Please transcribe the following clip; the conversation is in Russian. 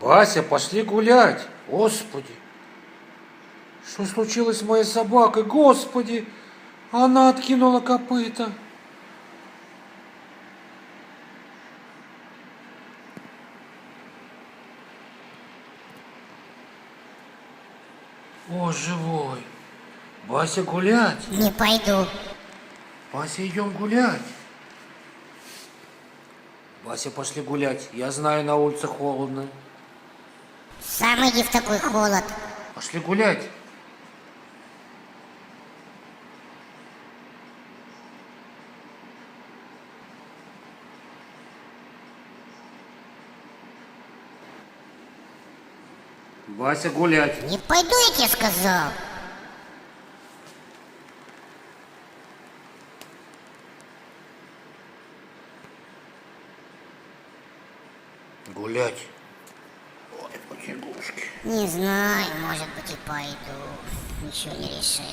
Бася, пошли гулять. Господи. Что случилось с моей собакой? Господи. Она откинула копыта. О, живой. Бася, гулять. Не пойду. Вася, идем гулять. Вася, пошли гулять. Я знаю, на улице холодно. Сам иди в такой холод. Пошли гулять. Вася, гулять. Не пойду, я тебе сказал. Гулять. Ой, потягушки. Не знаю, может быть и пойду. Ничего не решил.